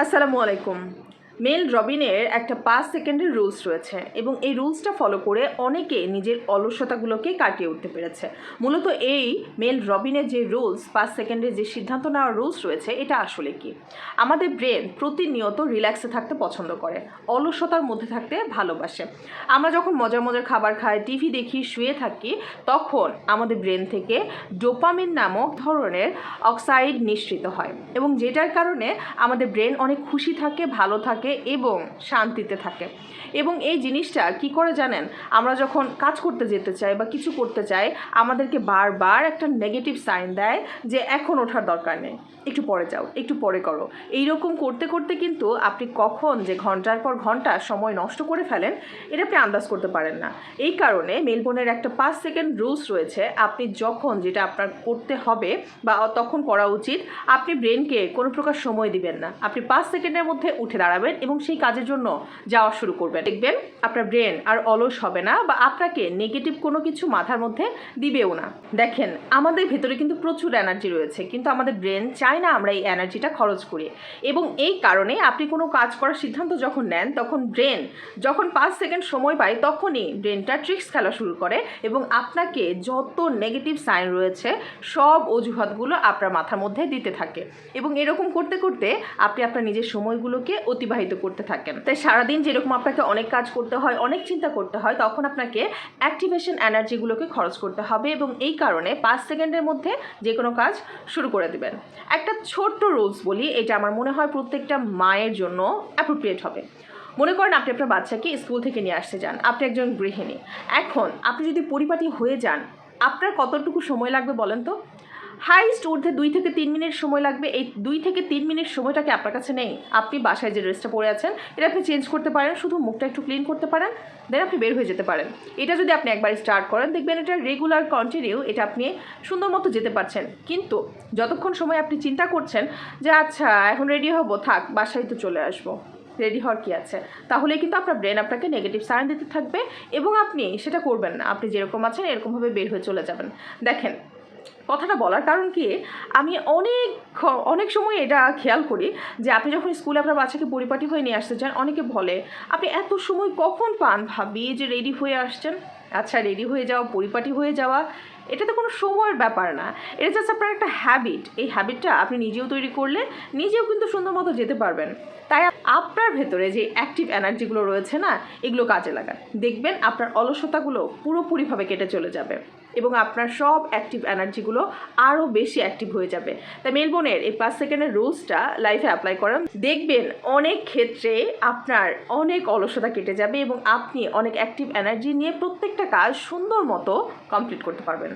আসসালামু আলাইকুম। মেল রবিনের একটা পাঁচ সেকেন্ডের রুলস রয়েছে এবং এই রুলসটা ফলো করে অনেকে নিজের অলসতাগুলোকে কাটিয়ে উঠতে পেরেছে। মূলত এই মেল রবিনের যে রুলস, পাঁচ সেকেন্ডের যে সিদ্ধান্ত নেওয়ার রুলস রয়েছে, এটা আসলে কি? আমাদের ব্রেন প্রতিনিয়ত রিল্যাক্সে থাকতে পছন্দ করে, অলসতার মধ্যে থাকতে ভালোবাসে। আমরা যখন মজার মজার খাবার খাই, টিভি দেখি, শুয়ে থাকি, তখন আমাদের ব্রেন থেকে ডোপামিন নামক ধরনের অক্সাইড নিঃসৃত হয় এবং যেটার কারণে আমাদের ব্রেন অনেক খুশি থাকে, ভালো থাকে এবং শান্তিতে থাকে। এবং এই জিনিসটা কি করে জানেন? আমরা যখন কাজ করতে যেতে চাই বা কিছু করতে চাই, আমাদেরকে বারবার একটা নেগেটিভ সাইন দেয় যে এখন ওঠার দরকার নেই। একটু পরে যাও, একটু পরে করো। এইরকম করতে করতে কিন্তু আপনি কখন যে ঘণ্টার পর ঘণ্টা সময় নষ্ট করে ফেলেন, এটা আপনি আন্দাজ করতে পারেন না। এই কারণে মেলবোর্নের একটা পাঁচ সেকেন্ড রুলস রয়েছে। আপনি যখন যেটা আপনার করতে হবে বা তখন করা উচিত, আপনি ব্রেনকে কোনো প্রকার সময় দিবেন না। আপনি পাঁচ সেকেন্ডের মধ্যে উঠে দাঁড়াবেন এবং সেই কাজের জন্য যাওয়া শুরু করবেন। দেখবেন আপনার ব্রেন আর অলস হবে না বা আপনাকে নেগেটিভ কোনো কিছু মাথার মধ্যে দিবেও না। দেখেন, আমাদের ভেতরে কিন্তু প্রচুর এনার্জি রয়েছে, কিন্তু আমাদের ব্রেন চায় না আমরা এই এনার্জিটা খরচ করি। এবং এই কারণে আপনি কোনো কাজ করার সিদ্ধান্ত যখন নেন, তখন ব্রেন যখন পাঁচ সেকেন্ড সময় পায়, তখনই ব্রেনটা ট্রিক্স খেলা শুরু করে এবং আপনাকে যত নেগেটিভ সাইন রয়েছে, সব অজুহাতগুলো আপনার মাথার মধ্যে দিতে থাকে। এবং এরকম করতে করতে আপনি আপনার নিজের সময়গুলোকে অতিবাহিত করতে থাকেন। তাই সারাদিন যেরকম আপনাকে অনেক কাজ করতে হয়, অনেক চিন্তা করতে হয়, তখন আপনাকে অ্যাক্টিভেশন এনার্জিগুলোকে খরচ করতে হবে এবং এই কারণে পাঁচ সেকেন্ডের মধ্যে যে কোনো কাজ শুরু করে দেবেন। একটা ছোট্ট রুলস বলি, এটা আমার মনে হয় প্রত্যেকটা মায়ের জন্য অ্যাপ্রোপ্রিয়েট হবে। মনে করেন আপনি আপনার বাচ্চাকে স্কুল থেকে নিয়ে আসতে যান, আপনি একজন গৃহিণী। এখন আপনি যদি পরিপাটি হয়ে যান, আপনার কতটুকু সময় লাগবে বলেন তো? হাইস্ট ঊর্ধ্বে দুই থেকে তিন মিনিট সময় লাগবে। এই দুই থেকে তিন মিনিট সময়টাকে আপনার কাছে নেই। আপনি বাসায় যে ড্রেসটা পরে আছেন, এটা আপনি চেঞ্জ করতে পারেন, শুধু মুখটা একটু ক্লিন করতে পারেন, দেন আপনি বের হয়ে যেতে পারেন। এটা যদি আপনি একবার স্টার্ট করেন, দেখবেন এটা রেগুলার কন্টিনিউ এটা আপনি সুন্দর মতো যেতে পারছেন। কিন্তু যতক্ষণ সময় আপনি চিন্তা করছেন যে আচ্ছা এখন রেডি হব, থাক, বাসায় তো চলে আসব। রেডি হওয়ার কি আছে? তাহলে কিন্তু আপনার ব্রেন আপনাকে নেগেটিভ সাইন দিতে থাকবে এবং আপনি সেটা করবেন না। আপনি যেরকম আছেন, এরকমভাবে বের হয়ে চলে যাবেন। দেখেন কথাটা বলার কারণ কি, আমি অনেক অনেক সময় এটা খেয়াল করি যে আপনি যখন স্কুলে আপনার বাচ্চাকে পরিপাটি হয়ে নিয়ে আসতে চান, অনেকে বলে, আপনি এত সময় কখন পান ভাবি যে রেডি হয়ে আসছেন? আচ্ছা রেডি হয়ে যাওয়া, পরিপাটি হয়ে যাওয়া এটা তো কোনো সময়ের ব্যাপার না। এটা জাস্ট আপনার একটা হ্যাবিট এই হ্যাবিটটা আপনি নিজেও তৈরি করলে নিজেও কিন্তু সুন্দর মতো যেতে পারবেন। তাই আপনার ভেতরে যে অ্যাক্টিভ এনার্জিগুলো রয়েছে না, এগুলো কাজে লাগান। দেখবেন আপনার অলসতাগুলো পুরোপুরিভাবে কেটে চলে যাবে এবং আপনার সব অ্যাক্টিভ এনার্জিগুলো আরও বেশি অ্যাক্টিভ হয়ে যাবে। তাই মেলবোনের এই পাঁচ সেকেন্ডের রুলসটা লাইফে অ্যাপ্লাই করেন। দেখবেন অনেক ক্ষেত্রে আপনার অনেক অলসতা কেটে যাবে এবং আপনি অনেক অ্যাক্টিভ এনার্জি নিয়ে প্রত্যেকটা কাজ সুন্দর মতো কমপ্লিট করতে পারবেন।